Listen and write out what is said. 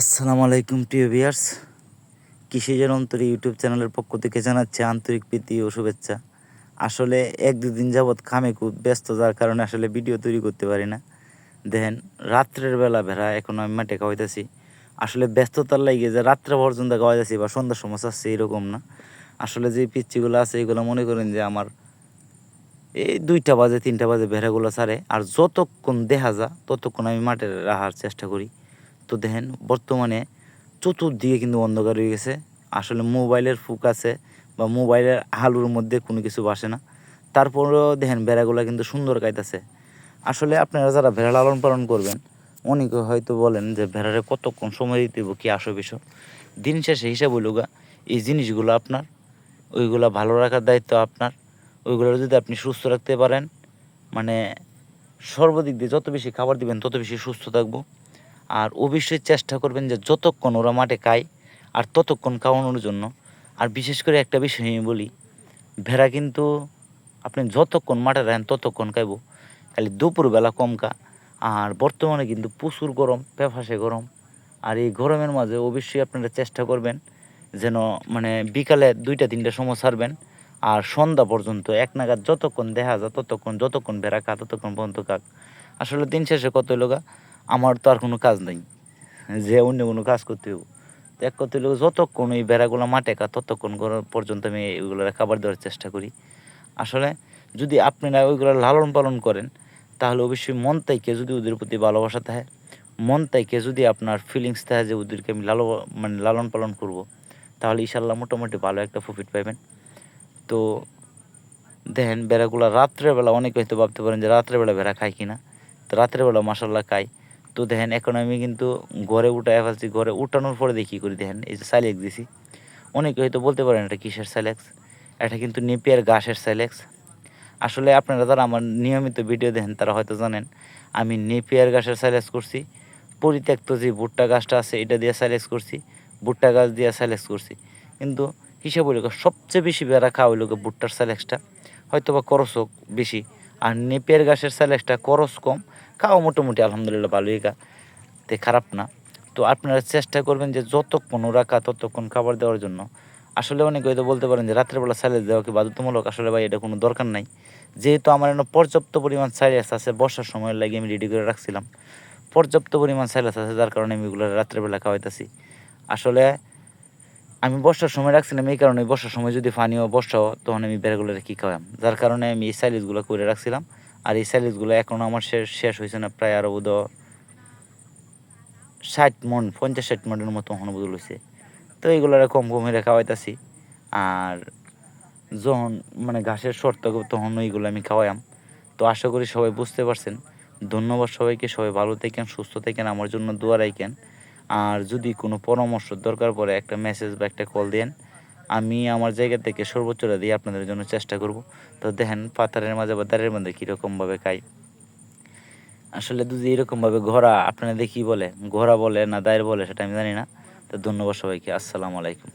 আসসালামু আলাইকুম, প্রিয় ভিয়ার্স কৃষিজের অন্তরে ইউটিউব চ্যানেলের পক্ষ থেকে জানাচ্ছে আন্তরিক প্রীতি ও শুভেচ্ছা। আসলে এক দুদিন যাবৎ খামে খুব ব্যস্ত, যার কারণে আসলে ভিডিও তৈরি করতে পারি না। দেখেন, রাত্রের বেলা ভেড়া, এখন আমি মাঠে খাওয়াইতেছি। আসলে ব্যস্ততার লাগে যে রাত্রে পর্যন্ত খাওয়াইতেছি বা সন্ধ্যার সময় আসছে এরকম না। আসলে যে পিচ্ছিগুলো আছে, এগুলো মনে করেন যে আমার এই দুইটা বাজে, তিনটা বাজে ভেড়াগুলো ছাড়ে। আর যতক্ষণ দেখা যা ততক্ষণ আমি মাঠে রাখার চেষ্টা করি। তো দেখেন, বর্তমানে চতুর্দিকে কিন্তু অন্ধকার হয়ে গেছে। আসলে মোবাইলের আছে বা মোবাইলের হালুর মধ্যে কোনো কিছু বাসে না। তারপরেও দেখেন ভেড়াগুলো কিন্তু সুন্দর কাইতেছে। আসলে আপনারা যারা ভেড়া লালন পালন করবেন, অনেকে হয়তো বলেন যে ভেড়ারে কতক্ষণ সময় দিতে হইব, কী আসো বিষয় দিন শেষে হিসাব হইলগা এই জিনিসগুলো আপনার, ওইগুলো ভালো রাখার দায়িত্ব আপনার। ওইগুলো যদি আপনি সুস্থ রাখতে পারেন মানে সর্বদিক দিয়ে যত বেশি খাবার দিবেন, তত বেশি সুস্থ থাকব। আর অবশ্যই চেষ্টা করবেন যে যতক্ষণ ওরা মাঠে খায় আর ততক্ষণ খাওয়ানোর জন্য। আর বিশেষ করে একটা বিষয় আমি বলি, ভেড়া কিন্তু আপনি যতক্ষণ মাঠে রাখেন ততক্ষণ খাইব। খালি দুপুরবেলা কম খা, আর বর্তমানে কিন্তু প্রচুর গরম পেফাসে গরম। আর এই গরমের মাঝে অবশ্যই আপনারা চেষ্টা করবেন যেন মানে বিকালে দুইটা, তিনটা সময় ছাড়বেন, আর সন্ধ্যা পর্যন্ত এক নাগাদ যতক্ষণ দেখা যায় ততক্ষণ, যতক্ষণ ভেড়া খা, ততক্ষণ পর্যন্ত কাক আসলে দিন শেষে কত লোকা আমার তো আর কোনো কাজ নেই। যে অন্য কোনো কাজ করতে হবে এক করতে হলে যতক্ষণ ওই বেড়াগুলো মাঠে কা ততক্ষণ পর্যন্ত আমি ওইগুলো খাবার দেওয়ার চেষ্টা করি। আসলে যদি আপনারা ওইগুলো লালন পালন করেন, তাহলে অবশ্যই মন তাইকে যদি ওদের প্রতি ভালোবাসা থাকে, মন তাইকে যদি আপনার ফিলিংস থাকে যে ওদেরকে আমি লাল মানে লালন পালন করব, তাহলে ইনশাল্লাহ মোটামুটি ভালো একটা প্রফিট পাইবেন। তো দেখেন, বেড়াগুলো রাত্রেবেলা অনেকে হয়তো ভাবতে পারেন যে রাত্রেবেলা বেড়া খায় কিনা। তো রাত্রেবেলা মাসাল্লাহ খায়। তো দেখেন, এখন আমি কিন্তু ঘরে উঠায় ফেলছি। ঘরে উঠানোর পরে দেখি করি, দেখেন, এই যে সাইলেক্স দিছি। অনেকে হয়তো বলতে পারেন, এটা কিসের সাইলেক্স? এটা কিন্তু নেপিয়ার গাছের সাইলেক্স। আসলে আপনারা যারা আমার নিয়মিত ভিডিও দেখেন, তারা হয়তো জানেন, আমি নেপিয়ার গাছের সাইলেক্স করছি। পরিত্যক্ত যে ভুট্টা গাছটা আছে, এটা দিয়ে সাইলেক্স করছি। ভুট্টা গাছ দিয়ে সাইলেক্স করছি। কিন্তু হিসাব হইল সবচেয়ে বেশি বেড়া খাওয়া হইল ভুট্টার সাইলেক্সটা। হয়তো বা খরচও বেশি। আর নেপিয়ার গাছের সাইলেক্সটা খরচ কম। খাওয়া মোটামুটি আলহামদুলিল্লাহ ভালোই খা তে খারাপ না। তো আপনারা চেষ্টা করবেন যে যতক্ষণ ওরা খা ততক্ষণ খাবার দেওয়ার জন্য। আসলে অনেকে হয়তো বলতে পারেন যে রাত্রেবেলা সাইলেজ দেওয়া কি বাধ্যতামূলক? আসলে ভাই এটা কোনো দরকার নাই। যেহেতু আমার এখানে পর্যাপ্ত পরিমাণ সাইলেস আছে বর্ষার সময় লাগে আমি রেডি করে রাখছিলাম। পর্যাপ্ত পরিমাণ সাইলেস আছে, যার কারণে আমি এগুলো রাত্রেবেলা খাওয়াইতেছি। আসলে আমি বর্ষার সময় রাখছিলাম, এই কারণে বর্ষার সময় যদি ফানিও বর্ষাও তখন আমি বেড়াগুলো কী খাওয়াম? যার কারণে আমি এই সাইলেজগুলো করে রাখছিলাম। আর এই স্যালিসগুলো এখন আমার শেষ শেষ হয়েছে না, প্রায় আরও বোধ ষাট মন, পঞ্চাশ ষাট মনের মতো অনুবোধ হয়েছে তো এইগুলো আর কম কমে খাওয়াইতেছি আর যখন মানে ঘাসের শর্ত তখন এইগুলো আমি খাওয়াইম তো আশা করি সবাই বুঝতে পারছেন। ধন্যবাদ সবাইকে, সবাই ভালো থাকেন, সুস্থ থাকেন, আমার জন্য দোয়া রাখেন। আর যদি কোনো পরামর্শ দরকার পড়ে, একটা মেসেজ বা একটা কল দেন। আমি আমার জায়গা থেকে সর্বোচ্চটা দিয়ে আপনাদের জন্য চেষ্টা করব। তো দেখেন পাতারের মাঝে বা দাঁড়ের মধ্যে কীরকমভাবে খাই আসলে যদি এরকমভাবে ঘোরা আপনাদের দেখি বলে? ঘোরা বলে না দায়ের বলে, সেটা আমি জানি না। তো ধন্যবাদ সবাইকে। আসসালামু আলাইকুম।